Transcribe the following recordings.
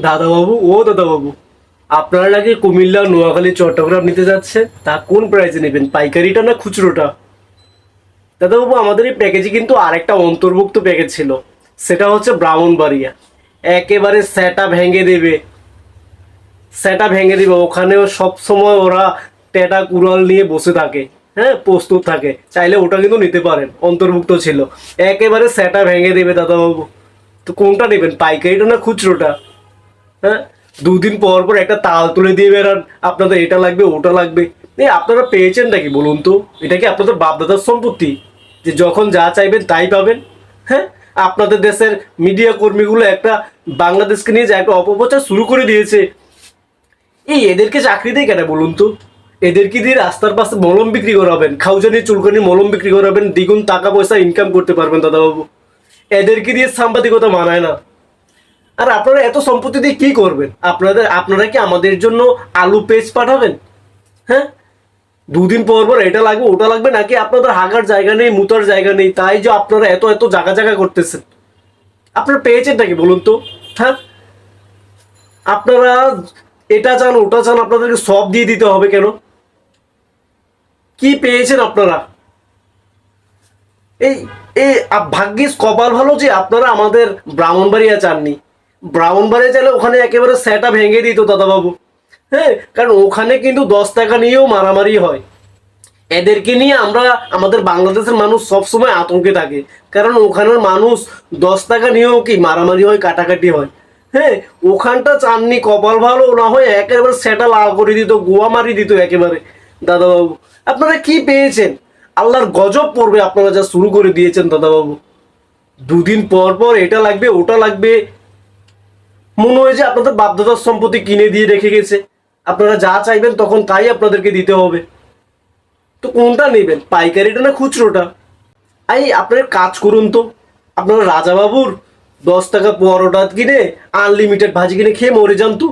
দাদাবাবু, ও দাদাবাবু, আপনারা নাকি কুমিল্লা, নোয়াখালী, চট্টগ্রাম নিতে যাচ্ছে? তা কোন প্রাইসে নেবেন, পাইকারিটা না খুচরোটা? দাদাবাবু, আমাদের এই প্যাকেজে কিন্তু আরেকটা অন্তর্ভুক্ত প্যাকেজ ছিল। সেটা হচ্ছে ব্রাহ্মণবাড়িয়া। একেবারে স্যাটা ভেঙে দেবে। স্যাটা ভেঙে দেবে। ওখানেও সবসময় ওরা টেটা কুড়াল নিয়ে বসে থাকে। হ্যাঁ প্রস্তুত থাকে। চাইলে ওটা কিন্তু নিতে পারেন। অন্তর্ভুক্ত ছিল। একেবারে স্যাটা ভেঙে দেবে দাদাবাবু। তো কোনটা নেবেন, পাইকারিটা না খুচরোটা? হ্যাঁ? দুদিন পর পর একটা তাল তুলে দিয়ে বেড়ান। আপনাদের এটা লাগবে, ওটা লাগবে। এই আপনারা পেয়েছেন নাকি বলুন তো? এটা কি আপনাদের বাপদাদার সম্পত্তি? যে যখন যা চাইবেন তাই পাবেন। হ্যাঁ? আপনাদের দেশের মিডিয়া কর্মীগুলো একটা বাংলাদেশকে নিয়ে যে একটা অপপ্রচার শুরু করে দিয়েছে। এই এদেরকে চাকরি দেয় কেন বলুন তো? এদেরকে দিয়ে রাস্তার পাশে মলম বিক্রি করাবেন। খাউজানি চুলকানি মলম বিক্রি করাবেন। দ্বিগুণ টাকা পয়সা ইনকাম করতে পারবেন দাদাবাবু। এদেরকে দিয়ে সাংবাদিকতা মানায় না। আর আপনারা এত সম্পত্তি দিয়ে কি করবেন? আপনাদের, আপনারা কি আমাদের জন্য আলু পেজ পাঠাবেন? হ্যাঁ? দুদিন পর পর এটা লাগবে, ওটা লাগবে, নাকি আপনাদের হাগার জায়গা নেই, মুতার জায়গা নেই, তাই যে আপনারা এত এত জায়গা জায়গা করতেছেন? আপনারা পেয়েছেন নাকি বলুন তো? হ্যাঁ? আপনারা এটা চান, ওটা চান, আপনাদেরকে সব দিয়ে দিতে হবে কেন? কি পেয়েছেন আপনারা? এই এই ভাগ্যিস কপাল ভালো যে আপনারা আমাদের ব্রাহ্মণবাড়িয়া চাননি। ব্রাহ্মণবাড়িয়া চাইলে ওখানে একেবারে সেটা ভেঙে দিত দাদাবাবু। হ্যাঁ কারণ ওখানে কিন্তু দশ টাকা নিয়েও মারামারি হয়। এদেরকে নিয়ে আমরা, আমাদের বাংলাদেশের মানুষ সবসময় আতঙ্কে থাকে। কারণ ওখানের মানুষ দশ টাকা নিয়েও কি মারামারি হয়, কাটাকাটি হয়। হ্যাঁ ওখানটা চাননি, কপাল ভালো না হয় একেবারে সেটা লাল করে দিত, গোয়া মারি দিত একেবারে দাদাবাবু। আপনারা কি পেয়েছেন? আল্লাহর গজব পড়বে আপনারা যা শুরু করে দিয়েছেন দাদাবাবু। দুদিন পর পর এটা লাগবে, ওটা লাগবে মনে হয় যে আপনাদের বাধ্যতার সম্পত্তি কিনে দিয়ে রেখে গেছে। আপনারা যা চাইবেন তখন তাই আপনাদেরকে দিতে হবে। তো কোনটা নেবেন? পাইকারিটা না খুচরোটা? এই আপনারা কাজ করুন তো। আপনারা রাজাবাবুর দশ টাকা পরোটা কিনে আনলিমিটেড ভাজি কিনে খেয়ে মরে যান তো।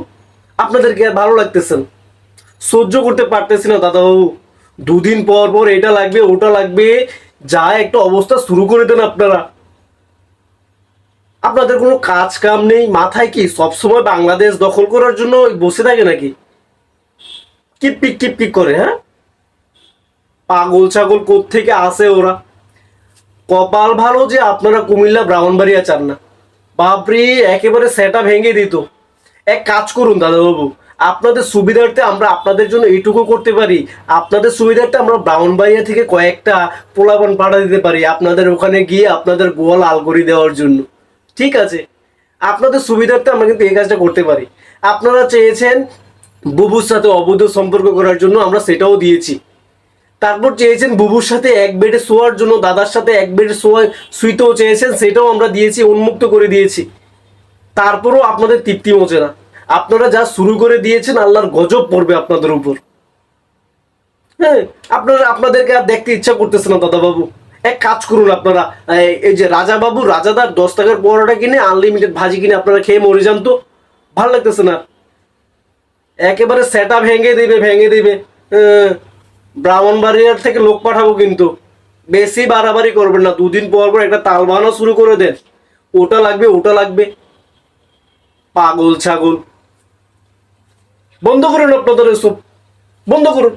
আপনাদেরকে আর ভালো লাগতেছেন সহ্য করতে পারতেছি না দাদাবাবু। দুদিন পর পর এটা লাগবে, ওটা লাগবে, যা একটা অবস্থা শুরু করে দেন আপনারা। আপনাদের কোনো কাজ কাম নেই? মাথায় কি সবসময় বাংলাদেশ দখল করার জন্য বসে থাকে নাকি? কিপ পিক কিপ পিক করে হ্যাঁ? পাগল ছাগল থেকে আসে ওরা? কপাল ভালো যে আপনারা কুমিল্লা ব্রাহ্মণবাড়িয়া চান না। বাপরে, একেবারে সেটা ভেঙে দিত। এক কাজ করুন দাদাবাবু, আপনাদের সুবিধার্থে আমরা আপনাদের জন্য এইটুকু করতে পারি। আপনাদের সুবিধার্থে আমরা ব্রাহ্মণবাড়িয়া থেকে কয়েকটা পোলাপান পাঠা দিতে পারি আপনাদের ওখানে গিয়ে আপনাদের গোয়াল আলগরি দেওয়ার জন্য। ঠিক আছে। আপনাদের সুবিধার্থে আমরা কিন্তু এই কাজটা করতে পারি। আপনারা চেয়েছেন বুবুর সাথে অবৈধ সম্পর্ক করার জন্য, আমরা সেটাও দিয়েছি। তারপর চেয়েছেন বুবুর সাথে এক বেডে শোয়ার জন্য, দাদার সাথে এক বেডে শোয়া শুইতেও চেয়েছেন, সেটাও আমরা দিয়েছি, উন্মুক্ত করে দিয়েছি। তারপরও আপনাদের তৃপ্তি মোচে না। আপনারা যা শুরু করে দিয়েছেন, আল্লাহর গজব পড়বে আপনাদের উপর। হ্যাঁ আপনারা, আপনাদেরকে আর দেখতে ইচ্ছা করতেছে না, দাদাবাবু। এক কাজ করুন আপনারা, এই- যে রাজাবাবু, রাজাদার দশ টাকার পরোটা কিনে আনলিমিটেড ভাজি কিনে আপনারা খেয়ে মরে যান তো। ভালো লাগতেছে না। একেবারে সেটা ভেঙে দেবে ভেঙে দেবে। ব্রাহ্মণবাড়িয়ার থেকে লোক পাঠাবো কিন্তু। বেশি বাড়াবাড়ি করবেন না। দুদিন পর পর একটা তাল বানানো শুরু করে দেন। ওটা লাগবে ওটা লাগবে। পাগল ছাগল। বন্ধ করুন আপনাদের এসব। বন্ধ করুন।